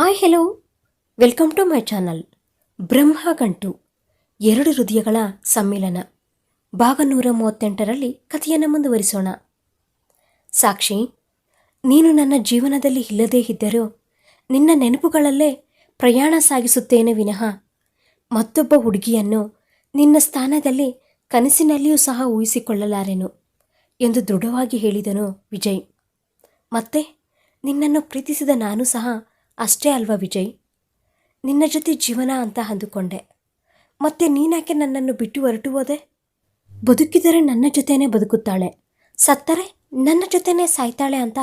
Hi hello welcome to my channel Brahmagantu ಎರಡು ಹೃದಯಗಳ ಸಮ್ಮಿಲನ. ಭಾಗ ನೂರ ಮೂವತ್ತೆಂಟರಲ್ಲಿ ಕಥೆಯನ್ನು ಮುಂದುವರಿಸೋಣ. ಸಾಕ್ಷಿ, ನೀನು ನನ್ನ ಜೀವನದಲ್ಲಿ ಇಲ್ಲದೇ ಇದ್ದರೂ ನಿನ್ನ ನೆನಪುಗಳಲ್ಲೇ ಪ್ರಯಾಣ ಸಾಗಿಸುತ್ತೇನೆ ವಿನಃ. ಮತ್ತೊಬ್ಬ ಹುಡುಗಿಯನ್ನು ನಿನ್ನ ಸ್ಥಾನದಲ್ಲಿ ಕನಸಿನಲ್ಲಿಯೂ ಸಹ ಊಹಿಸಿಕೊಳ್ಳಲಾರೆನು ಎಂದು ದೃಢವಾಗಿ ಹೇಳಿದನು ವಿಜಯ್. ಮತ್ತೆ ನಿನ್ನನ್ನು ಪ್ರೀತಿಸಿದ ನಾನು ಸಹ ಅಷ್ಟೇ ಅಲ್ವಾ ವಿಜಯ್? ನಿನ್ನ ಜೊತೆ ಜೀವನ ಅಂತ ಅಂದುಕೊಂಡೆ. ಮತ್ತೆ ನೀನಾಕೆ ನನ್ನನ್ನು ಬಿಟ್ಟು ಹೊರಟು ಹೋದೆ? ಬದುಕಿದರೆ ನನ್ನ ಜೊತೆನೇ ಬದುಕುತ್ತಾಳೆ. ಸತ್ತರೆ ನನ್ನ ಜೊತೆನೇ ಸಾಯ್ತಾಳೆ ಅಂತ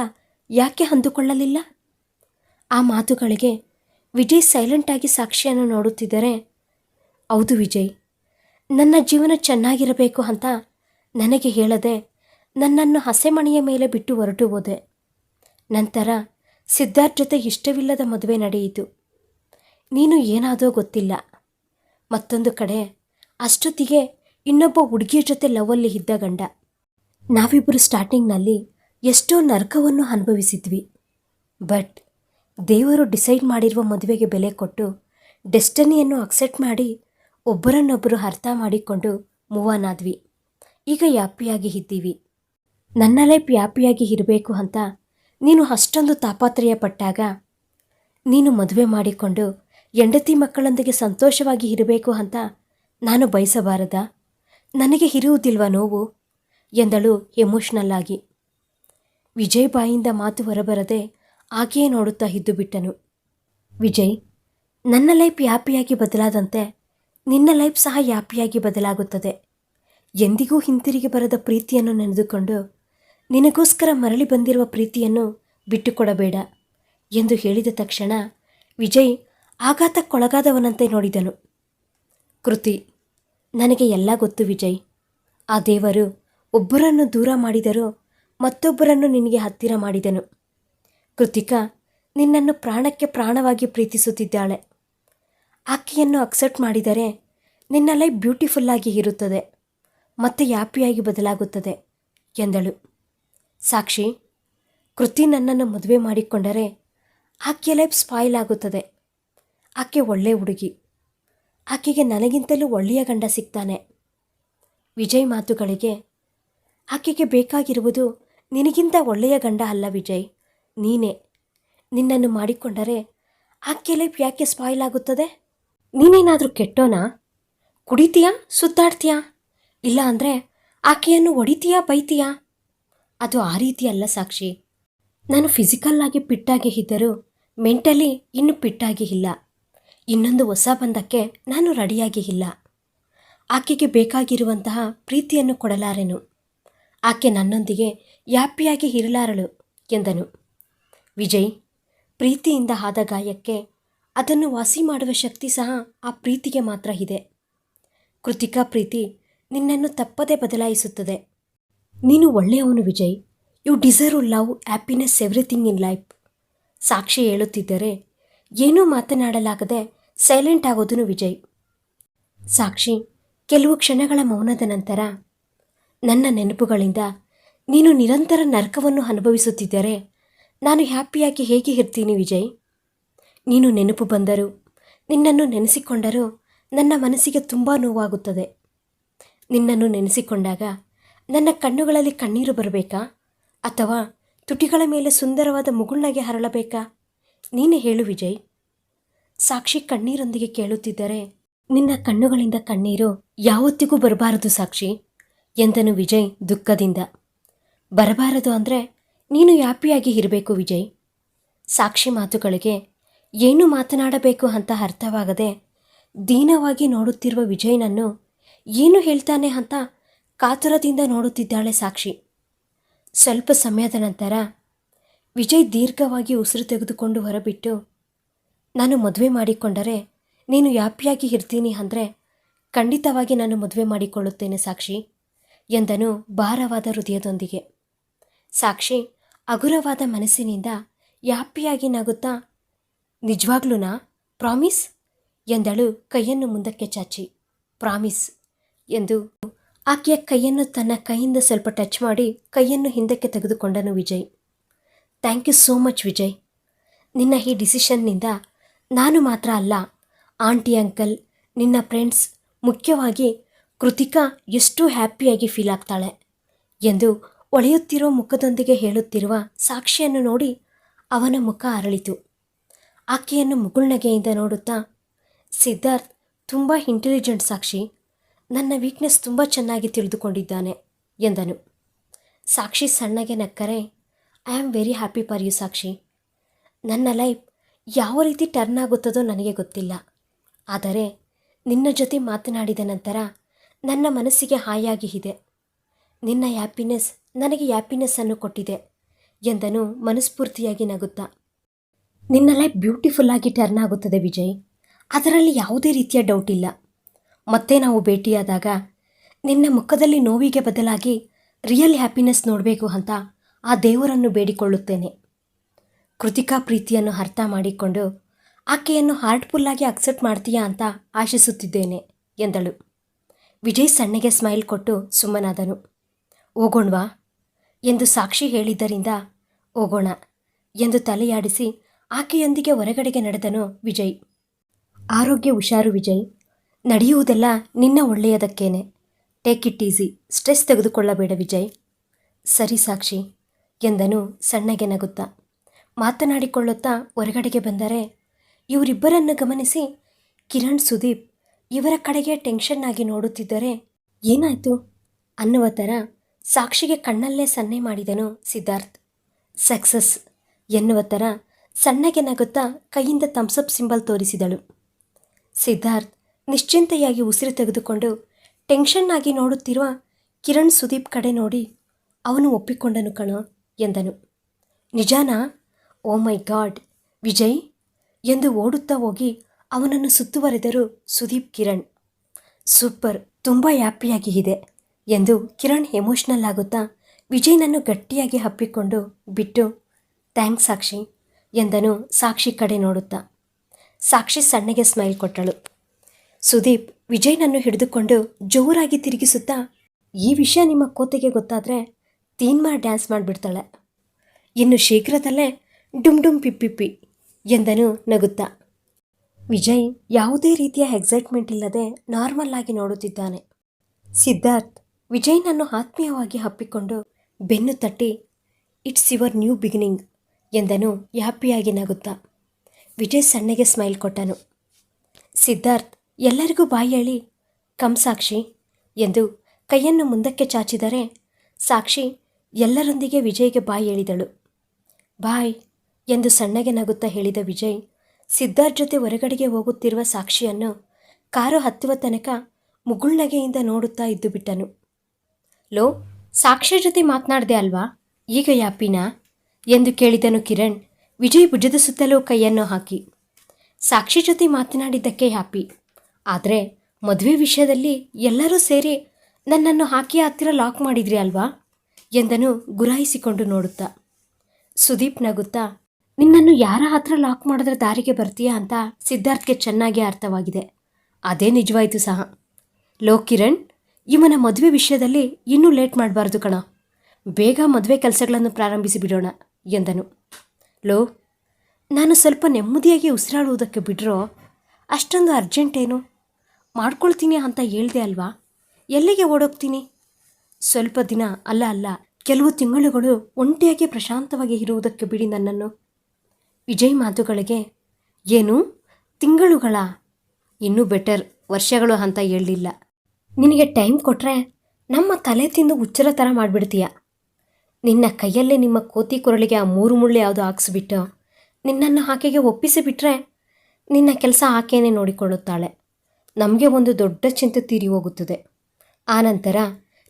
ಯಾಕೆ ಅಂದುಕೊಳ್ಳಲಿಲ್ಲ? ಆ ಮಾತುಗಳಿಗೆ ವಿಜಯ್ ಸೈಲೆಂಟಾಗಿ ಸಾಕ್ಷಿಯನ್ನು ನೋಡುತ್ತಿದ್ದರೆ, ಹೌದು ವಿಜಯ್, ನನ್ನ ಜೀವನ ಚೆನ್ನಾಗಿರಬೇಕು ಅಂತ ನನಗೆ ಹೇಳದೆ ನನ್ನನ್ನು ಹಸೆಮಣೆಯ ಮೇಲೆ ಬಿಟ್ಟು ಹೊರಟು ಹೋದೆ. ನಂತರ ಸಿದ್ಧಾರ್ಥ್ ಜೊತೆ ಇಷ್ಟವಿಲ್ಲದ ಮದುವೆ ನಡೆಯಿತು. ನೀನು ಏನಾದೋ ಗೊತ್ತಿಲ್ಲ. ಮತ್ತೊಂದು ಕಡೆ ಅಷ್ಟೊತ್ತಿಗೆ ಇನ್ನೊಬ್ಬ ಹುಡುಗಿಯ ಜೊತೆ ಲವಲ್ಲಿ ಇದ್ದ ಗಂಡ. ನಾವಿಬ್ಬರು ಸ್ಟಾರ್ಟಿಂಗ್ನಲ್ಲಿ ಎಷ್ಟೋ ನರ್ಕವನ್ನು ಅನುಭವಿಸಿದ್ವಿ. ಬಟ್ ದೇವರು ಡಿಸೈಡ್ ಮಾಡಿರುವ ಮದುವೆಗೆ ಬೆಲೆ ಕೊಟ್ಟು ಡೆಸ್ಟನಿಯನ್ನು ಅಕ್ಸೆಪ್ಟ್ ಮಾಡಿ ಒಬ್ಬರನ್ನೊಬ್ಬರು ಅರ್ಥ ಮಾಡಿಕೊಂಡು ಮೂವ್ ಆನ್ ಆದ್ವಿ. ಈಗ ಯಾಪಿಯಾಗಿ ಇದ್ದೀವಿ. ನನ್ನ ಲೈಫ್ ಯಾಪಿಯಾಗಿ ಇರಬೇಕು ಅಂತ ನೀನು ಅಷ್ಟೊಂದು ತಾಪತ್ರಯ ಪಟ್ಟಾಗ ನೀನು ಮದುವೆ ಮಾಡಿಕೊಂಡು ಹೆಂಡತಿ ಮಕ್ಕಳೊಂದಿಗೆ ಸಂತೋಷವಾಗಿ ಇರಬೇಕು ಅಂತ ನಾನು ಬಯಸಬಾರದ? ನನಗೆ ಇರುವುದಿಲ್ವ ನೋವು? ಎಂದಳು ಎಮೋಷ್ನಲ್ ಆಗಿ. ವಿಜಯ್ ಬಾಯಿಂದ ಮಾತು ಹೊರಬರದೆ ಆಕೆಯೇ ನೋಡುತ್ತಾ ಇದ್ದು ಬಿಟ್ಟನು. ವಿಜಯ್, ನನ್ನ ಲೈಫ್ ಯಾಪಿಯಾಗಿ ಬದಲಾದಂತೆ ನಿನ್ನ ಲೈಫ್ ಸಹ ಯಾಪಿಯಾಗಿ ಬದಲಾಗುತ್ತದೆ. ಎಂದಿಗೂ ಹಿಂತಿರುಗಿ ಬರದ ಪ್ರೀತಿಯನ್ನು ನೆನೆದುಕೊಂಡು ನಿನಗೋಸ್ಕರ ಮರಳಿ ಬಂದಿರುವ ಪ್ರೀತಿಯನ್ನು ಬಿಟ್ಟುಕೊಡಬೇಡ ಎಂದು ಹೇಳಿದ ತಕ್ಷಣ ವಿಜಯ್ ಆಘಾತಕ್ಕೊಳಗಾದವನಂತೆ ನೋಡಿದನು. ಕೃತಿ, ನನಗೆ ಎಲ್ಲ ಗೊತ್ತು ವಿಜಯ್. ಆ ದೇವರು ಒಬ್ಬರನ್ನು ದೂರ ಮಾಡಿದರೂ ಮತ್ತೊಬ್ಬರನ್ನು ನಿನಗೆ ಹತ್ತಿರ ಮಾಡಿದನು. ಕೃತಿಕಾ, ನಿನ್ನನ್ನು ಪ್ರಾಣಕ್ಕೆ ಪ್ರಾಣವಾಗಿ ಪ್ರೀತಿಸುತ್ತಿದ್ದಾಳೆ. ಆಕೆಯನ್ನು ಅಕ್ಸೆಪ್ಟ್ ಮಾಡಿದರೆ ನಿನ್ನ ಲೈಫ್ ಬ್ಯೂಟಿಫುಲ್ಲಾಗಿ ಇರುತ್ತದೆ. ಮತ್ತೆ ಹ್ಯಾಪಿಯಾಗಿ ಬದಲಾಗುತ್ತದೆ ಎಂದಳು. ಸಾಕ್ಷಿ, ಕೃತಿ ನನ್ನನ್ನು ಮದುವೆ ಮಾಡಿಕೊಂಡರೆ ಆಕೆಯ ಲೈಫ್ ಸ್ಪಾಯಿಲ್ ಆಗುತ್ತದೆ. ಆಕೆ ಒಳ್ಳೆ ಹುಡುಗಿ. ಆಕೆಗೆ ನನಗಿಂತಲೂ ಒಳ್ಳೆಯ ಗಂಡ ಸಿಗ್ತಾನೆ. ವಿಜಯ್ ಮಾತುಗಳಿಗೆ, ಆಕೆಗೆ ಬೇಕಾಗಿರುವುದು ನಿನಗಿಂತ ಒಳ್ಳೆಯ ಗಂಡ ಅಲ್ಲ ವಿಜಯ್, ನೀನೇ. ನಿನ್ನನ್ನು ಮಾಡಿಕೊಂಡರೆ ಆಕೆ ಲೈಫ್ ಯಾಕೆ ಸ್ಪಾಯಿಲ್ ಆಗುತ್ತದೆ? ನೀನೇನಾದರೂ ಕೆಟ್ಟೋನಾ? ಕುಡಿತೀಯಾ? ಸುತ್ತಾಡ್ತೀಯಾ? ಇಲ್ಲ ಅಂದರೆ ಆಕೆಯನ್ನು ಹೊಡಿತೀಯಾ, ಬೈತೀಯಾ? ಅದು ಆ ರೀತಿ ಅಲ್ಲ ಸಾಕ್ಷಿ. ನಾನು ಫಿಸಿಕಲ್ಲಾಗಿ ಪಿಟ್ಟಾಗಿ ಇದ್ದರೂ ಮೆಂಟಲಿ ಇನ್ನೂ ಪಿಟ್ಟಾಗಿ ಇಲ್ಲ. ಇನ್ನೊಂದು ಹೊಸ ಬಂಧಕ್ಕೆ ನಾನು ರೆಡಿಯಾಗಿ ಇಲ್ಲ. ಆಕೆಗೆ ಬೇಕಾಗಿರುವಂತಹ ಪ್ರೀತಿಯನ್ನು ಕೊಡಲಾರೆನು. ಆಕೆ ನನ್ನೊಂದಿಗೆ ಯಾಪಿಯಾಗಿ ಇರಲಾರಳು ಎಂದನು. ವಿಜಯ್, ಪ್ರೀತಿಯಿಂದ ಆದ ಗಾಯಕ್ಕೆ ಅದನ್ನು ವಾಸಿ ಮಾಡುವ ಶಕ್ತಿ ಸಹ ಆ ಪ್ರೀತಿಗೆ ಮಾತ್ರ ಇದೆ. ಕೃತಿಕಾ ಪ್ರೀತಿ ನಿನ್ನನ್ನು ತಪ್ಪದೇ ಬದಲಾಯಿಸುತ್ತದೆ. ನೀನು ಒಳ್ಳೆಯವನು Vijay. You deserve love, happiness, everything in life. Sakshi ಹೇಳುತ್ತಿದ್ದರೆ ಏನೂ ಮಾತನಾಡಲಾಗದೆ ಸೈಲೆಂಟ್ ಆಗೋದನು ವಿಜಯ್. ಸಾಕ್ಷಿ, ಕೆಲವು ಕ್ಷಣಗಳ ಮೌನದ ನಂತರ ನನ್ನ ನೆನಪುಗಳಿಂದ ನೀನು ನಿರಂತರ ನರಕವನ್ನು ಅನುಭವಿಸುತ್ತಿದ್ದರೆ ನಾನು ಹ್ಯಾಪಿಯಾಗಿ ಹೇಗೆ ಇರ್ತೀನಿ ವಿಜಯ್? ನೀನು ನೆನಪು ಬಂದರೂ, ನಿನ್ನನ್ನು ನೆನೆಸಿಕೊಂಡರೂ ನನ್ನ ಮನಸ್ಸಿಗೆ ತುಂಬ ನೋವಾಗುತ್ತದೆ. ನಿನ್ನನ್ನು ನೆನೆಸಿಕೊಂಡಾಗ ನನ್ನ ಕಣ್ಣುಗಳಲ್ಲಿ ಕಣ್ಣೀರು ಬರಬೇಕಾ? ಅಥವಾ ತುಟಿಗಳ ಮೇಲೆ ಸುಂದರವಾದ ಮುಗುಳ್ನಗೆ ಹರಳಬೇಕಾ? ನೀನೇ ಹೇಳು ವಿಜಯ್. ಸಾಕ್ಷಿ ಕಣ್ಣೀರೊಂದಿಗೆ ಕೇಳುತ್ತಿದ್ದರೆ ನಿನ್ನ ಕಣ್ಣುಗಳಿಂದ ಕಣ್ಣೀರು ಯಾವತ್ತಿಗೂ ಬರಬಾರದು ಸಾಕ್ಷಿ, ಎಂದನು ವಿಜಯ್ ದುಃಖದಿಂದ. ಬರಬಾರದು ಅಂದರೆ ನೀನು ಹ್ಯಾಪಿಯಾಗಿ ಇರಬೇಕು ವಿಜಯ್? ಸಾಕ್ಷಿ ಮಾತುಗಳಿಗೆ ಏನು ಮಾತನಾಡಬೇಕು ಅಂತ ಅರ್ಥವಾಗದೆ ದೀನವಾಗಿ ನೋಡುತ್ತಿರುವ ವಿಜಯ್ನನ್ನು ಏನು ಹೇಳ್ತಾನೆ ಅಂತ ಕಾತುರದಿಂದ ನೋಡುತ್ತಿದ್ದಾಳೆ ಸಾಕ್ಷಿ. ಸ್ವಲ್ಪ ಸಮಯದ ನಂತರ ವಿಜಯ್ ದೀರ್ಘವಾಗಿ ಉಸಿರು ತೆಗೆದುಕೊಂಡು ಹೊರಬಿಟ್ಟು, ನಾನು ಮದುವೆ ಮಾಡಿಕೊಂಡರೆ ನೀನು ಯಾಪಿಯಾಗಿ ಇರ್ತೀನಿ ಅಂದರೆ ಖಂಡಿತವಾಗಿ ನಾನು ಮದುವೆ ಮಾಡಿಕೊಳ್ಳುತ್ತೇನೆ ಸಾಕ್ಷಿ, ಎಂದನು ಭಾರವಾದ ಹೃದಯದೊಂದಿಗೆ. ಸಾಕ್ಷಿ ಹಗುರವಾದ ಮನಸ್ಸಿನಿಂದ ಯಾಪಿಯಾಗಿ ನಗುತ್ತಾ ನಿಜವಾಗ್ಲೂನಾ ಪ್ರಾಮಿಸ್? ಎಂದಳು ಕೈಯನ್ನು ಮುಂದಕ್ಕೆ ಚಾಚಿ. ಪ್ರಾಮಿಸ್, ಎಂದು ಆಕೆಯ ಕೈಯನ್ನು ತನ್ನ ಕೈಯಿಂದ ಸ್ವಲ್ಪ ಟಚ್ ಮಾಡಿ ಕೈಯನ್ನು ಹಿಂದಕ್ಕೆ ತೆಗೆದುಕೊಂಡನು Vijay. Thank you so much Vijay. ನಿನ್ನ ಈ ಡಿಸಿಷನ್ನಿಂದ ನಾನು ಮಾತ್ರ ಅಲ್ಲ, ಆಂಟಿ, ಅಂಕಲ್, ನಿನ್ನ ಫ್ರೆಂಡ್ಸ್, ಮುಖ್ಯವಾಗಿ ಕೃತಿಕಾ ಎಷ್ಟು ಹ್ಯಾಪಿಯಾಗಿ ಫೀಲ್ ಆಗ್ತಾಳೆ ಎಂದು ಒಳೆಯುತ್ತಿರೋ ಮುಖದೊಂದಿಗೆ ಹೇಳುತ್ತಿರುವ ಸಾಕ್ಷಿಯನ್ನು ನೋಡಿ ಅವನ ಮುಖ ಅರಳಿತು. ಆಕೆಯನ್ನು ಮುಗುಳ್ನಗೆಯಿಂದ ನೋಡುತ್ತಾ, ಸಿದ್ಧಾರ್ಥ್, ತುಂಬ ಇಂಟೆಲಿಜೆಂಟ್ ಸಾಕ್ಷಿ. ನನ್ನ ವೀಕ್ನೆಸ್ ತುಂಬ ಚೆನ್ನಾಗಿ ತಿಳಿದುಕೊಂಡಿದ್ದಾನೆ ಎಂದನು. ಸಾಕ್ಷಿ ಸಣ್ಣಗೆ ನಕ್ಕರೆ I am very happy for you Sakshi. ನನ್ನ ಲೈಫ್ ಯಾವ ರೀತಿ ಟರ್ನ್ ಆಗುತ್ತದೋ ನನಗೆ ಗೊತ್ತಿಲ್ಲ. ಆದರೆ ನಿನ್ನ ಜೊತೆ ಮಾತನಾಡಿದ ನಂತರ ನನ್ನ ಮನಸ್ಸಿಗೆ ಹಾಯಾಗಿ ಇದೆ. ನಿನ್ನ ಹ್ಯಾಪಿನೆಸ್ ನನಗೆ ಹ್ಯಾಪಿನೆಸ್ಸನ್ನು ಕೊಟ್ಟಿದೆ ಎಂದನು ಮನಸ್ಫೂರ್ತಿಯಾಗಿ ನಗುತ್ತಾ. ನಿನ್ನ ಲೈಫ್ ಬ್ಯೂಟಿಫುಲ್ಲಾಗಿ ಟರ್ನ್ ಆಗುತ್ತದೆ ವಿಜಯ್. ಅದರಲ್ಲಿ ಯಾವುದೇ ರೀತಿಯ ಡೌಟ್ ಇಲ್ಲ. ಮತ್ತೆ ನಾವು ಭೇಟಿಯಾದಾಗ ನಿನ್ನ ಮುಖದಲ್ಲಿ ನೋವಿಗೆ ಬದಲಾಗಿ ರಿಯಲ್ ಹ್ಯಾಪಿನೆಸ್ ನೋಡಬೇಕು ಅಂತ ಆ ದೇವರನ್ನು ಬೇಡಿಕೊಳ್ಳುತ್ತೇನೆ. ಕೃತಿಕಾ ಪ್ರೀತಿಯನ್ನು ಅರ್ಥ ಮಾಡಿಕೊಂಡು ಆಕೆಯನ್ನು ಹಾರ್ಟ್ಫುಲ್ಲಾಗಿ ಅಕ್ಸೆಪ್ಟ್ ಮಾಡ್ತೀಯಾ ಅಂತ ಆಶಿಸುತ್ತಿದ್ದೇನೆ, ಎಂದಳು. ವಿಜಯ್ ಸಣ್ಣಗೆ ಸ್ಮೈಲ್ ಕೊಟ್ಟು ಸುಮ್ಮನಾದನು. ಹೋಗೋಣ್ವಾ? ಎಂದು ಸಾಕ್ಷಿ ಹೇಳಿದ್ದರಿಂದ ಹೋಗೋಣ, ಎಂದು ತಲೆಯಾಡಿಸಿ ಆಕೆಯೊಂದಿಗೆ ಹೊರಗಡೆಗೆ ನಡೆದನು ವಿಜಯ್. ಆರೋಗ್ಯ ಹುಷಾರು ವಿಜಯ್. ನಡೆಯುವುದೆಲ್ಲ ನಿನ್ನ ಒಳ್ಳೆಯದಕ್ಕೇನೆ. ಟೇಕ್ ಇಟ್ ಈಸಿ ಸ್ಟ್ರೆಸ್ ತೆಗೆದುಕೊಳ್ಳಬೇಡ ವಿಜಯ್. ಸರಿ ಸಾಕ್ಷಿ, ಎಂದನು ಸಣ್ಣಗೆ ನಗುತ್ತಾ. ಮಾತನಾಡಿಕೊಳ್ಳುತ್ತಾ ಹೊರಗಡೆಗೆ ಬಂದರೆ ಇವರಿಬ್ಬರನ್ನು ಗಮನಿಸಿ ಕಿರಣ್, ಸುದೀಪ್ ಇವರ ಕಡೆಗೆ ಟೆನ್ಷನ್ ಆಗಿ ನೋಡುತ್ತಿದ್ದರೆ ಏನಾಯಿತು? ಅನ್ನುವ ಥರ ಸಾಕ್ಷಿಗೆ ಕಣ್ಣಲ್ಲೇ ಸನ್ನೆ ಮಾಡಿದನು ಸಿದ್ಧಾರ್ಥ್. ಸಕ್ಸಸ್ ಎನ್ನುವ ಥರ ಸಣ್ಣಗೆ ನಗುತ್ತಾ ಕೈಯಿಂದ ಥಮ್ಸಪ್ ಸಿಂಬಲ್ ತೋರಿಸಿದಳು. ಸಿದ್ಧಾರ್ಥ್ ನಿಶ್ಚಿಂತೆಯಾಗಿ ಉಸಿರು ತೆಗೆದುಕೊಂಡು ಟೆನ್ಷನ್ ಆಗಿ ನೋಡುತ್ತಿರುವ ಕಿರಣ್ ಸುದೀಪ್ ಕಡೆ ನೋಡಿ ಅವನು ಒಪ್ಪಿಕೊಂಡನು ಕಣ ಎಂದನು. ನಿಜಾನಾ? Oh my god! ವಿಜಯ್! ಎಂದು ಓಡುತ್ತಾ ಹೋಗಿ ಅವನನ್ನು ಸುತ್ತುವರೆದರು ಸುದೀಪ್ ಕಿರಣ್. ಸೂಪರ್! ತುಂಬ ಹ್ಯಾಪಿಯಾಗಿ ಇದೆ ಎಂದು ಕಿರಣ್ ಎಮೋಷ್ನಲ್ ಆಗುತ್ತಾ ವಿಜಯ್ನನ್ನು ಗಟ್ಟಿಯಾಗಿ ಹಪ್ಪಿಕೊಂಡು ಬಿಟ್ಟು, ಥ್ಯಾಂಕ್ಸ್ ಸಾಕ್ಷಿ ಎಂದನು ಸಾಕ್ಷಿ ಕಡೆ ನೋಡುತ್ತಾ. ಸಾಕ್ಷಿ ಸಣ್ಣಗೆ ಸ್ಮೈಲ್ ಕೊಟ್ಟಳು. ಸುದೀಪ್ ವಿಜಯ್ನನ್ನು ಹಿಡಿದುಕೊಂಡು ಜೋರಾಗಿ ತಿರುಗಿಸುತ್ತಾ, ಈ ವಿಷಯ ನಿಮ್ಮ ಕೋತೆಗೆ ಗೊತ್ತಾದರೆ ತೀನ್ಮಾ ಡ್ಯಾನ್ಸ್ ಮಾಡಿಬಿಡ್ತಾಳೆ. ಇನ್ನು ಶೀಘ್ರದಲ್ಲೇ ಡುಮ್ ಡುಮ್ ಪಿಪ್ಪಿಪ್ಪಿ ಎಂದನು ನಗುತ್ತಾ. ವಿಜಯ್ ಯಾವುದೇ ರೀತಿಯ ಎಕ್ಸೈಟ್ಮೆಂಟ್ ಇಲ್ಲದೆ ನಾರ್ಮಲ್ ಆಗಿ ನೋಡುತ್ತಿದ್ದಾನೆ. ಸಿದ್ಧಾರ್ಥ್ ವಿಜಯ್ನನ್ನು ಆತ್ಮೀಯವಾಗಿ ಹಪ್ಪಿಕೊಂಡು ಬೆನ್ನು ತಟ್ಟಿ, ಇಟ್ಸ್ ಯುವರ್ ನ್ಯೂ ಬಿಗಿನಿಂಗ್ ಎಂದನು ಹ್ಯಾಪಿಯಾಗಿ ನಗುತ್ತಾ. ವಿಜಯ್ ಸಣ್ಣಗೆ ಸ್ಮೈಲ್ ಕೊಟ್ಟನು. ಸಿದ್ಧಾರ್ಥ್ ಎಲ್ಲರಿಗೂ ಬಾಯಿ ಹೇಳಿ ಕಮ್ ಸಾಕ್ಷಿ ಎಂದು ಕೈಯನ್ನು ಮುಂದಕ್ಕೆ ಚಾಚಿದರೆ ಸಾಕ್ಷಿ ಎಲ್ಲರೊಂದಿಗೆ ವಿಜಯ್ಗೆ ಬಾಯಿ ಹೇಳಿದಳು ಬಾಯ್ ಎಂದು ಸಣ್ಣಗೆ ನಗುತ್ತಾ ಹೇಳಿದ ವಿಜಯ್ ಸಿದ್ಧಾರ್ಥ್ ಜೊತೆ ಹೊರಗಡೆಗೆ ಹೋಗುತ್ತಿರುವ ಸಾಕ್ಷಿಯನ್ನು ಕಾರು ಹತ್ತುವ ತನಕ ಮುಗುಳ್ನಗೆಯಿಂದ ನೋಡುತ್ತಾ ಇದ್ದು ಬಿಟ್ಟನು. ಲೋ, ಸಾಕ್ಷಿ ಜೊತೆ ಮಾತನಾಡಿದೆ ಅಲ್ವಾ? ಈಗ ಯಾಪಿನ? ಎಂದು ಕೇಳಿದನು ಕಿರಣ್ ವಿಜಯ್ ಭುಜದ ಸುತ್ತಲೂ ಕೈಯನ್ನು ಹಾಕಿ. ಸಾಕ್ಷಿ ಜೊತೆ ಮಾತನಾಡಿದ್ದಕ್ಕೆ ಹ್ಯಾಪಿ ಆದರೆ ಮದುವೆ ವಿಷಯದಲ್ಲಿ ಎಲ್ಲರೂ ಸೇರಿ ನನ್ನನ್ನು ಹಾಕಿ ಹತ್ತಿರ ಲಾಕ್ ಮಾಡಿದ್ರಿ ಅಲ್ವಾ? ಎಂದನು ಗುರಾಯಿಸಿಕೊಂಡು ನೋಡುತ್ತಾ. ಸುದೀಪ್ ನಗುತ್ತಾ, ನಿನ್ನನ್ನು ಯಾರ ಹತ್ರ ಲಾಕ್ ಮಾಡಿದ್ರೆ ದಾರಿಗೆ ಬರ್ತೀಯಾ ಅಂತ ಸಿದ್ಧಾರ್ಥ್ಗೆ ಚೆನ್ನಾಗಿ ಅರ್ಥವಾಗಿದೆ. ಅದೇ ನಿಜವಾಯಿತು ಸಹ. ಲೋ, ಕಿರಣ್, ಇವನ ಮದುವೆ ವಿಷಯದಲ್ಲಿ ಇನ್ನೂ ಲೇಟ್ ಮಾಡಬಾರ್ದು ಕಣ. ಬೇಗ ಮದುವೆ ಕೆಲಸಗಳನ್ನು ಪ್ರಾರಂಭಿಸಿ ಬಿಡೋಣ, ಎಂದನು. ಲೋ, ನಾನು ಸ್ವಲ್ಪ ನೆಮ್ಮದಿಯಾಗಿ ಉಸಿರಾಡುವುದಕ್ಕೆ ಬಿಡ್ರೋ, ಅಷ್ಟೊಂದು ಅರ್ಜೆಂಟ್ ಏನು? ಮಾಡ್ಕೊಳ್ತೀನಿ ಅಂತ ಹೇಳ್ದೆ ಅಲ್ವಾ? ಎಲ್ಲಿಗೆ ಓಡೋಗ್ತೀನಿ? ಸ್ವಲ್ಪ ದಿನ ಅಲ್ಲ ಅಲ್ಲ, ಕೆಲವು ತಿಂಗಳುಗಳು ಒಂಟಿಯಾಗಿ ಪ್ರಶಾಂತವಾಗಿ ಇರುವುದಕ್ಕೆ ಬಿಡಿ ನನ್ನನ್ನು. ವಿಜಯ್ ಮಾತುಗಳಿಗೆ, ಏನು? ತಿಂಗಳುಗಳ? ಇನ್ನೂ ಬೆಟರ್, ವರ್ಷಗಳು ಅಂತ ಹೇಳಲಿಲ್ಲ. ನಿನಗೆ ಟೈಮ್ ಕೊಟ್ಟರೆ ನಮ್ಮ ತಲೆ ತಿಂದು ಹುಚ್ಚರ ಥರ ಮಾಡಿಬಿಡ್ತೀಯ? ನಿನ್ನ ಕೈಯಲ್ಲೇ ನಿಮ್ಮ ಕೋತಿ ಕೊರಳಿಗೆ ಆ ಮೂರು ಮುಳ್ಳು ಯಾವುದು ಹಾಕ್ಸಿಬಿಟ್ಟು, ನಿನ್ನನ್ನು ಆಕೆಗೆ ಒಪ್ಪಿಸಿಬಿಟ್ರೆ ನಿನ್ನ ಕೆಲಸ ಆಕೆಯೇ ನೋಡಿಕೊಳ್ಳುತ್ತಾಳೆ. ನಮಗೆ ಒಂದು ದೊಡ್ಡ ಚಿಂತೆ ತೀರಿ ಹೋಗುತ್ತದೆ. ಆನಂತರ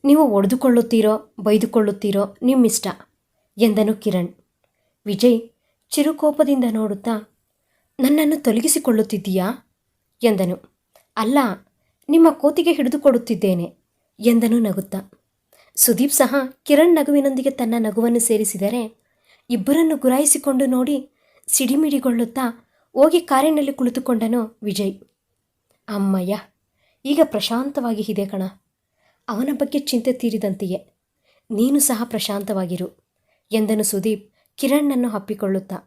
ನೀವು ಒಡೆದುಕೊಳ್ಳುತ್ತೀರೋ, ಬೈದುಕೊಳ್ಳುತ್ತೀರೋ ನಿಮ್ಮಿಷ್ಟ, ಎಂದನು ಕಿರಣ್. ವಿಜಯ್ ಚಿರುಕೋಪದಿಂದ ನೋಡುತ್ತಾ, ನನ್ನನ್ನು ತೊಲಗಿಸಿಕೊಳ್ಳುತ್ತಿದ್ದೀಯಾ? ಎಂದನು. ಅಲ್ಲ, ನಿಮ್ಮ ಕೋತಿಗೆ ಹಿಡಿದುಕೊಡುತ್ತಿದ್ದೇನೆ, ಎಂದನು ನಗುತ್ತಾ. ಸುದೀಪ್ ಸಹ ಕಿರಣ್ ನಗುವಿನೊಂದಿಗೆ ತನ್ನ ನಗುವನ್ನು ಸೇರಿಸಿದರೆ, ಇಬ್ಬರನ್ನು ಗುರಾಯಿಸಿಕೊಂಡು ನೋಡಿ ಸಿಡಿಮಿಡಿಗೊಳ್ಳುತ್ತಾ ಹೋಗಿ ಕಾರಿನಲ್ಲಿ ಕುಳಿತುಕೊಂಡನು ವಿಜಯ್. ಅಮ್ಮಯ್ಯ, ಈಗ ಪ್ರಶಾಂತವಾಗಿ ಇದೆ ಕಣ. ಅವನ ಬಗ್ಗೆ ಚಿಂತೆ ತೀರಿದಂತೆಯೇ. ನೀನು ಸಹ ಪ್ರಶಾಂತವಾಗಿರು, ಎಂದನು ಸುದೀಪ್ ಕಿರಣ್ನನ್ನು ಹಪ್ಪಿಕೊಳ್ಳುತ್ತಾ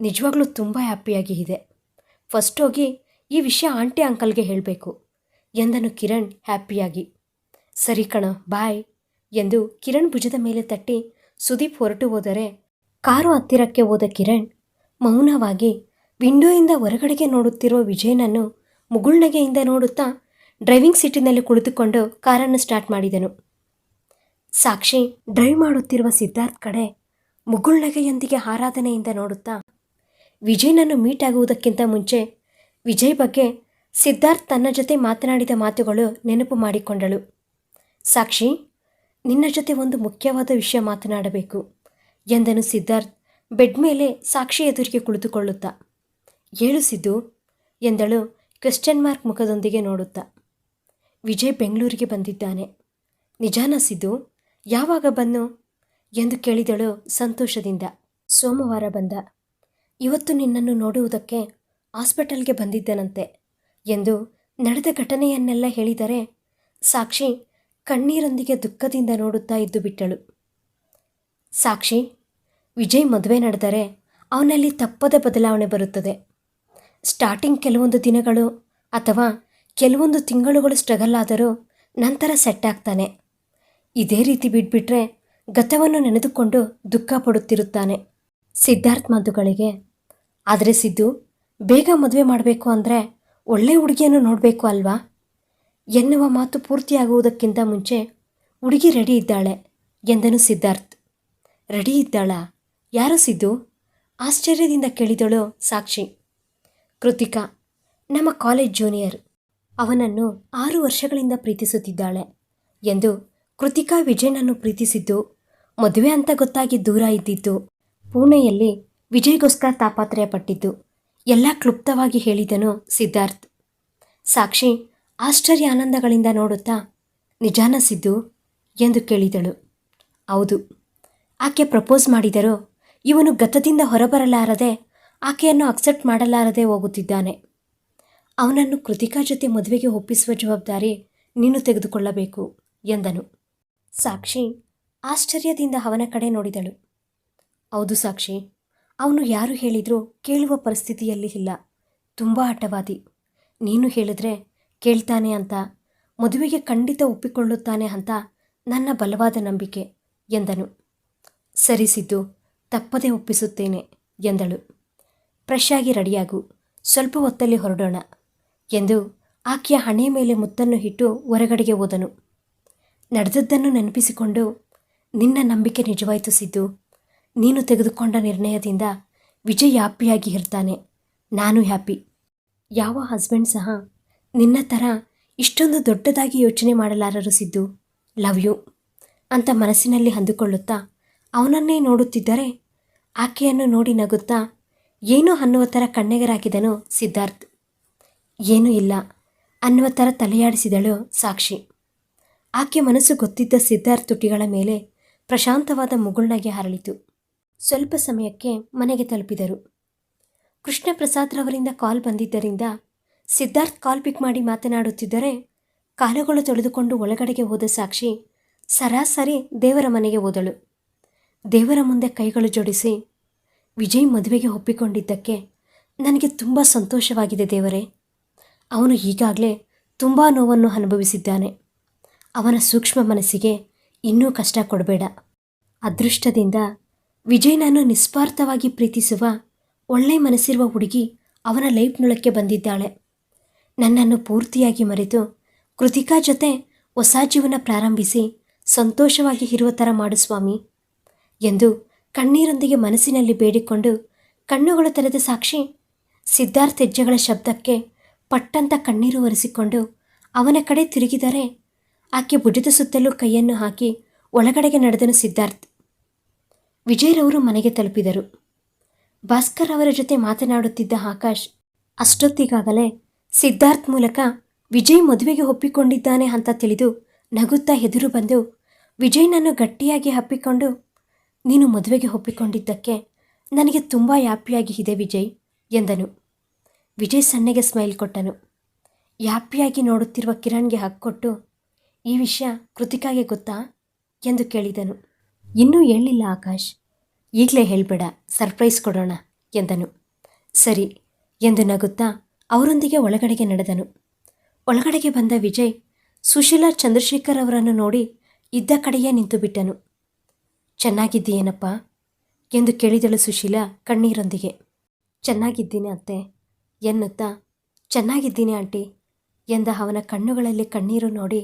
ನಿಜವಾಗ್ಲೂ ತುಂಬ ಹ್ಯಾಪಿಯಾಗಿ ಇದೆ. ಫಸ್ಟ್ ಹೋಗಿ ಈ ವಿಷಯ ಆಂಟಿ ಅಂಕಲ್ಗೆ ಹೇಳಬೇಕು, ಎಂದನು ಕಿರಣ್ ಹ್ಯಾಪಿಯಾಗಿ. ಸರಿ ಕಣ, ಬಾಯ್, ಎಂದು ಕಿರಣ್ ಭುಜದ ಮೇಲೆ ತಟ್ಟಿ ಸುದೀಪ್ ಹೊರಟು ಹೋದರೆ ಕಾರು ಹತ್ತಿರಕ್ಕೆ ಹೋದ ಕಿರಣ್ ಮೌನವಾಗಿ ವಿಂಡೋಯಿಂದ ಹೊರಗಡೆಗೆ ನೋಡುತ್ತಿರುವ ವಿಜಯನನ್ನು ಮುಗುಳ್ನಗೆಯಿಂದ ನೋಡುತ್ತಾ ಡ್ರೈವಿಂಗ್ ಸೀಟಿನಲ್ಲಿ ಕುಳಿತುಕೊಂಡು ಕಾರನ್ನು ಸ್ಟಾರ್ಟ್ ಮಾಡಿದನು. ಸಾಕ್ಷಿ, ಡ್ರೈವ್ ಮಾಡುತ್ತಿರುವ ಸಿದ್ಧಾರ್ಥ್ ಕಡೆ ಮುಗುಳ್ನಗೆಯೊಂದಿಗೆ ಆರಾಧನೆಯಿಂದ ನೋಡುತ್ತಾ ವಿಜಯ್ನನ್ನು ಮೀಟ್ ಆಗುವುದಕ್ಕಿಂತ ಮುಂಚೆ ವಿಜಯ್ ಬಗ್ಗೆ ಸಿದ್ಧಾರ್ಥ್ ತನ್ನ ಜೊತೆ ಮಾತನಾಡಿದ ಮಾತುಗಳು ನೆನಪು ಮಾಡಿಕೊಂಡಳು. ಸಾಕ್ಷಿ, ನಿನ್ನ ಜೊತೆ ಒಂದು ಮುಖ್ಯವಾದ ವಿಷಯ ಮಾತನಾಡಬೇಕು ಎಂದನು ಸಿದ್ಧಾರ್ಥ್ ಬೆಡ್ ಮೇಲೆ ಸಾಕ್ಷಿ ಎದುರಿಗೆ ಕುಳಿತುಕೊಳ್ಳುತ್ತಾ. ಏಳು ಸಿದ್ದು, ಎಂದಳು ಕ್ವೆಶ್ಚನ್ ಮಾರ್ಕ್ ಮುಖದೊಂದಿಗೆ ನೋಡುತ್ತಾ. ವಿಜಯ್ ಬೆಂಗಳೂರಿಗೆ ಬಂದಿದ್ದಾನೆ. ನಿಜಾನ ಸಿದ್ದು, ಯಾವಾಗ ಬನ್ನು ಎಂದು ಕೇಳಿದಳು ಸಂತೋಷದಿಂದ. ಸೋಮವಾರ ಬಂದ. ಇವತ್ತು ನಿನ್ನನ್ನು ನೋಡುವುದಕ್ಕೆ ಹಾಸ್ಪಿಟಲ್ಗೆ ಬಂದಿದ್ದನಂತೆ ಎಂದು ನಡೆದ ಘಟನೆಯನ್ನೆಲ್ಲ ಹೇಳಿದರೆ ಸಾಕ್ಷಿ ಕಣ್ಣೀರೊಂದಿಗೆ ದುಃಖದಿಂದ ನೋಡುತ್ತಾ ಇದ್ದು ಬಿಟ್ಟಳು. ಸಾಕ್ಷಿ, ವಿಜಯ್ ಮದುವೆ ನಡೆದರೆ ಅವನಲ್ಲಿ ತಪ್ಪದ ಬದಲಾವಣೆ ಬರುತ್ತದೆ. ಸ್ಟಾರ್ಟಿಂಗ್ ಕೆಲವೊಂದು ದಿನಗಳು ಅಥವಾ ಕೆಲವೊಂದು ತಿಂಗಳುಗಳು ಸ್ಟ್ರಗಲ್ ಆದರೂ ನಂತರ ಸೆಟ್ ಆಗ್ತಾನೆ. ಇದೇ ರೀತಿ ಬಿಟ್ಬಿಟ್ರೆ ಗತವನ್ನು ನೆನೆದುಕೊಂಡು ದುಃಖ ಪಡುತ್ತಿರುತ್ತಾನೆ. ಸಿದ್ಧಾರ್ಥ್ ಮಾತುಗಳಿಗೆ ಆದರೆ ಸಿದ್ದು, ಬೇಗ ಮದುವೆ ಮಾಡಬೇಕು ಅಂದರೆ ಒಳ್ಳೆ ಹುಡುಗಿಯನ್ನು ನೋಡಬೇಕು ಅಲ್ವಾ? ಎನ್ನುವ ಮಾತು ಪೂರ್ತಿಯಾಗುವುದಕ್ಕಿಂತ ಮುಂಚೆ ಹುಡುಗಿ ರೆಡಿ ಇದ್ದಾಳೆ ಎಂದನು ಸಿದ್ಧಾರ್ಥ್. ರೆಡಿ ಇದ್ದಾಳಾ? ಯಾರು ಸಿದ್ದು? ಆಶ್ಚರ್ಯದಿಂದ ಕೇಳಿದಳು ಸಾಕ್ಷಿ. ಕೃತಿಕಾ, ನಮ್ಮ ಕಾಲೇಜ್ ಜೂನಿಯರ್. ಅವನನ್ನು ಆರು ವರ್ಷಗಳಿಂದ ಪ್ರೀತಿಸುತ್ತಿದ್ದಾಳೆ. ಎಂದು ಕೃತಿಕಾ ವಿಜಯನನ್ನು ಪ್ರೀತಿಸಿದ್ದು, ಮದುವೆ ಅಂತ ಗೊತ್ತಾಗಿ ದೂರ ಇದ್ದಿದ್ದು, ಪುಣೆಯಲ್ಲಿ ವಿಜಯ್ಗೋಸ್ಕರ ತಾಪಾತ್ರಯ ಪಟ್ಟಿದ್ದು ಎಲ್ಲ ಕ್ಲುಪ್ತವಾಗಿ ಹೇಳಿದನು ಸಿದ್ಧಾರ್ಥ್. ಸಾಕ್ಷಿ ಆಶ್ಚರ್ಯ ಆನಂದಗಳಿಂದ ನೋಡುತ್ತಾ, ನಿಜಾನ ಸಿದ್ದು ಎಂದು ಕೇಳಿದಳು. ಹೌದು. ಆಕೆ ಪ್ರಪೋಸ್ ಮಾಡಿದರೂ ಇವನು ಗತದಿಂದ ಹೊರಬರಲಾರದೆ ಆಕೆಯನ್ನು ಅಕ್ಸೆಪ್ಟ್ ಮಾಡಲಾರದೆ ಹೋಗುತ್ತಿದ್ದಾನೆ. ಅವನನ್ನು ಕೃತಿಕಾ ಜೊತೆ ಮದುವೆಗೆ ಒಪ್ಪಿಸುವ ಜವಾಬ್ದಾರಿ ನೀನು ತೆಗೆದುಕೊಳ್ಳಬೇಕು, ಎಂದನು. ಸಾಕ್ಷಿ ಆಶ್ಚರ್ಯದಿಂದ ಅವನ ಕಡೆ ನೋಡಿದಳು. ಹೌದು ಸಾಕ್ಷಿ, ಅವನು ಯಾರು ಹೇಳಿದರೂ ಕೇಳುವ ಪರಿಸ್ಥಿತಿಯಲ್ಲಿ ಇಲ್ಲ. ತುಂಬ ಹಠವಾದಿ. ನೀನು ಹೇಳಿದ್ರೆ ಕೇಳ್ತಾನೆ ಅಂತ, ಮದುವೆಗೆ ಖಂಡಿತ ಒಪ್ಪಿಕೊಳ್ಳುತ್ತಾನೆ ಅಂತ ನನ್ನ ಬಲವಾದ ನಂಬಿಕೆ, ಎಂದನು. ಸರಿಸಿದ್ದು ತಪ್ಪದೆ ಒಪ್ಪಿಸುತ್ತೇನೆ, ಎಂದಳು. ಫ್ರೆಶ್ ಆಗಿ ರೆಡಿಯಾಗು. ಸ್ವಲ್ಪ ಹೊತ್ತಲ್ಲಿ ಹೊರಡೋಣ ಎಂದು ಆಕೆಯ ಹಣೆಯ ಮೇಲೆ ಮುತ್ತನ್ನು ಇಟ್ಟು ಹೊರಗಡೆಗೆ ಹೋದನು. ನಡೆದದ್ದನ್ನು ನೆನಪಿಸಿಕೊಂಡು, ನಿನ್ನ ನಂಬಿಕೆ ನಿಜವಾಯಿತು ಸಿದ್ದು. ನೀನು ತೆಗೆದುಕೊಂಡ ನಿರ್ಣಯದಿಂದ ವಿಜಯ್ ಹ್ಯಾಪಿಯಾಗಿ ಇರ್ತಾನೆ. ನಾನು ಹ್ಯಾಪಿ. ಯಾವ ಹಸ್ಬೆಂಡ್ ಸಹ ನಿನ್ನ ಥರ ಇಷ್ಟೊಂದು ದೊಡ್ಡದಾಗಿ ಯೋಚನೆ ಮಾಡಲಾರರು ಸಿದ್ದು. ಲವ್ ಯು ಅಂತ ಮನಸ್ಸಿನಲ್ಲಿ ಅಂದುಕೊಳ್ಳುತ್ತಾ ಅವನನ್ನೇ ನೋಡುತ್ತಿದ್ದರೆ ಆಕೆಯನ್ನು ನೋಡಿ ನಗುತ್ತಾ ಏನು ಅನ್ನುವ ಥರ ಕಣ್ಣೆಗರಾಕಿದನು ಸಿದ್ಧಾರ್ಥ್. ಏನೂ ಇಲ್ಲ, ಅನ್ನುವ ಥರ ತಲೆಯಾಡಿಸಿದಳು ಸಾಕ್ಷಿ. ಆಕೆ ಮನಸ್ಸು ಗೊತ್ತಿದ್ದ ಸಿದ್ಧಾರ್ಥ್ ತುಟಿಗಳ ಮೇಲೆ ಪ್ರಶಾಂತವಾದ ಮುಗುಳ್ನಗೆ ಹರಳಿತು. ಸ್ವಲ್ಪ ಸಮಯಕ್ಕೆ ಮನೆಗೆ ತಲುಪಿದರು. ಕೃಷ್ಣ ಪ್ರಸಾದ್ರವರಿಂದ ಕಾಲ್ ಬಂದಿದ್ದರಿಂದ ಸಿದ್ಧಾರ್ಥ್ ಕಾಲ್ ಪಿಕ್ ಮಾಡಿ ಮಾತನಾಡುತ್ತಿದ್ದರೆ ಕಾಲುಗಳು ತೊಳೆದುಕೊಂಡು ಒಳಗಡೆಗೆ ಹೋದ ಸಾಕ್ಷಿ ಸರಾಸರಿ ದೇವರ ಮನೆಗೆ ಹೋದಳು. ದೇವರ ಮುಂದೆ ಕೈಗಳು ಜೋಡಿಸಿ ವಿಜಯ್ ಮದುವೆಗೆ ಒಪ್ಪಿಕೊಂಡಿದ್ದಕ್ಕೆ ನನಗೆ ತುಂಬ ಸಂತೋಷವಾಗಿದೆ ದೇವರೇ. ಅವನು ಈಗಾಗಲೇ ತುಂಬ ನೋವನ್ನು ಅನುಭವಿಸಿದ್ದಾನೆ. ಅವನ ಸೂಕ್ಷ್ಮ ಮನಸ್ಸಿಗೆ ಇನ್ನೂ ಕಷ್ಟ ಕೊಡಬೇಡ. ಅದೃಷ್ಟದಿಂದ ವಿಜಯ್ನನ್ನು ನಿಸ್ವಾರ್ಥವಾಗಿ ಪ್ರೀತಿಸುವ ಒಳ್ಳೆ ಮನಸ್ಸಿರುವ ಹುಡುಗಿ ಅವನ ಲೈಫ್ನೊಳಕ್ಕೆ ಬಂದಿದ್ದಾಳೆ. ನನ್ನನ್ನು ಪೂರ್ತಿಯಾಗಿ ಮರೆತು ಕೃತಿಕಾ ಜೊತೆ ಹೊಸ ಜೀವನ ಪ್ರಾರಂಭಿಸಿ ಸಂತೋಷವಾಗಿ ಇರುವ ಥರ ಮಾಡು ಸ್ವಾಮಿ, ಎಂದು ಕಣ್ಣೀರೊಂದಿಗೆ ಮನಸ್ಸಿನಲ್ಲಿ ಬೇಡಿಕೊಂಡು ಕಣ್ಣುಗಳು ತೆರೆದ ಸಾಕ್ಷಿ ಸಿದ್ಧಾರ್ಥ್ ಹೆಜ್ಜೆಗಳ ಶಬ್ದಕ್ಕೆ ಪಟ್ಟಂತ ಕಣ್ಣೀರು ಒರೆಸಿಕೊಂಡು ಅವನ ಕಡೆ ತಿರುಗಿದರೆ ಆಕೆ ಭುಜದ ಸುತ್ತಲೂ ಕೈಯನ್ನು ಹಾಕಿ ಒಳಗಡೆಗೆ ನಡೆದನು ಸಿದ್ಧಾರ್ಥ್. ವಿಜಯ್ರವರು ಮನೆಗೆ ತಲುಪಿದರು. ಭಾಸ್ಕರ್ ಅವರ ಜೊತೆ ಮಾತನಾಡುತ್ತಿದ್ದ ಆಕಾಶ್ ಅಷ್ಟೊತ್ತಿಗಾಗಲೇ ಸಿದ್ಧಾರ್ಥ್ ಮೂಲಕ ವಿಜಯ್ ಮದುವೆಗೆ ಒಪ್ಪಿಕೊಂಡಿದ್ದಾನೆ ಅಂತ ತಿಳಿದು ನಗುತ್ತಾ ಎದುರು ಬಂದು ವಿಜಯ್ನನ್ನು ಗಟ್ಟಿಯಾಗಿ ಹಪ್ಪಿಕೊಂಡು ನೀನು ಮದುವೆಗೆ ಒಪ್ಪಿಕೊಂಡಿದ್ದಕ್ಕೆ ನನಗೆ ತುಂಬ ಹ್ಯಾಪಿಯಾಗಿ ಇದೆ ವಿಜಯ್, ಎಂದನು. ವಿಜಯ್ ಸಣ್ಣಗೆ ಸ್ಮೈಲ್ ಕೊಟ್ಟನು. ಹ್ಯಾಪಿಯಾಗಿ ನೋಡುತ್ತಿರುವ ಕಿರಣ್ಗೆ ಹಾಕ್ಕೊಟ್ಟು, ಈ ವಿಷಯ ಕೃತಿಕಾಗೆ ಗೊತ್ತಾ? ಎಂದು ಕೇಳಿದನು. ಇನ್ನೂ ಹೇಳಿಲ್ಲ ಆಕಾಶ್. ಈಗಲೇ ಹೇಳಬೇಡ, ಸರ್ಪ್ರೈಸ್ ಕೊಡೋಣ, ಎಂದನು. ಸರಿ, ಎಂದು ನಗುತ್ತಾ ಅವರೊಂದಿಗೆ ಒಳಗಡೆಗೆ ನಡೆದನು. ಒಳಗಡೆಗೆ ಬಂದ ವಿಜಯ್ ಸುಶೀಲಾ ಚಂದ್ರಶೇಖರ್ ಅವರನ್ನು ನೋಡಿ ಇದ್ದ ಕಡೆಯೇ ನಿಂತು ಬಿಟ್ಟನು ಚೆನ್ನಾಗಿದ್ದೀಯೇನಪ್ಪ? ಎಂದು ಕೇಳಿದಳು ಸುಶೀಲಾ ಕಣ್ಣೀರೊಂದಿಗೆ. ಚೆನ್ನಾಗಿದ್ದೀನಿ ಅತ್ತೆ, ಎನ್ನುತ್ತಾ. ಚೆನ್ನಾಗಿದ್ದೀನಿ ಆಂಟಿ, ಎಂದ ಅವನ ಕಣ್ಣುಗಳಲ್ಲಿ ಕಣ್ಣೀರು ನೋಡಿ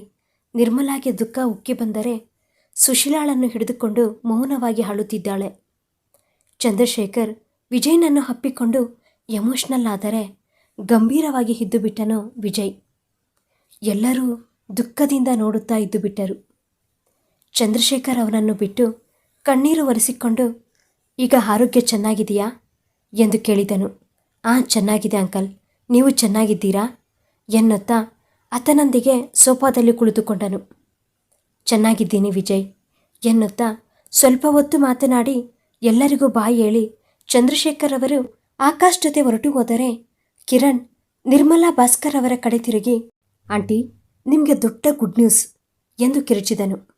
ನಿರ್ಮಲಾಗೆ ದುಃಖ ಉಕ್ಕಿ ಬಂದರೆ ಸುಶೀಲಾಳನ್ನು ಹಿಡಿದುಕೊಂಡು ಮೌನವಾಗಿ ಅಳುತ್ತಿದ್ದಾಳೆ. ಚಂದ್ರಶೇಖರ್ ವಿಜಯ್ನನ್ನು ಹಪ್ಪಿಕೊಂಡು ಎಮೋಷ್ನಲ್ ಆದರೆ ಗಂಭೀರವಾಗಿ ಇದ್ದು ಬಿಟ್ಟನು ವಿಜಯ್. ಎಲ್ಲರೂ ದುಃಖದಿಂದ ನೋಡುತ್ತಾ ಇದ್ದು ಬಿಟ್ಟರು ಚಂದ್ರಶೇಖರ್ ಅವನನ್ನು ಬಿಟ್ಟು ಕಣ್ಣೀರು ಒರೆಸಿಕೊಂಡು, ಈಗ ಆರೋಗ್ಯ ಚೆನ್ನಾಗಿದೆಯಾ? ಎಂದು ಕೇಳಿದನು. ಆ, ಚೆನ್ನಾಗಿದೆ ಅಂಕಲ್. ನೀವು ಚೆನ್ನಾಗಿದ್ದೀರಾ? ಎನ್ನುತ್ತಾ ಆತನೊಂದಿಗೆ ಸೋಫಾದಲ್ಲಿ ಕುಳಿತುಕೊಂಡನು. ಚೆನ್ನಾಗಿದ್ದೀನಿ ವಿಜಯ್, ಎನ್ನುತ್ತಾ ಸ್ವಲ್ಪ ಹೊತ್ತು ಮಾತನಾಡಿ ಎಲ್ಲರಿಗೂ ಬಾಯಿ ಹೇಳಿ, ಚಂದ್ರಶೇಖರ್ ಅವರು ಆಕಾಶ್ ಜೊತೆ ಹೊರಟು ಹೋದರೆ ಕಿರಣ್ ನಿರ್ಮಲಾ ಭಾಸ್ಕರ್ ಅವರ ಕಡೆ ತಿರುಗಿ, ಆಂಟಿ, ನಿಮಗೆ ದೊಡ್ಡ ಗುಡ್ ನ್ಯೂಸ್, ಎಂದು ಕಿರುಚಿದನು.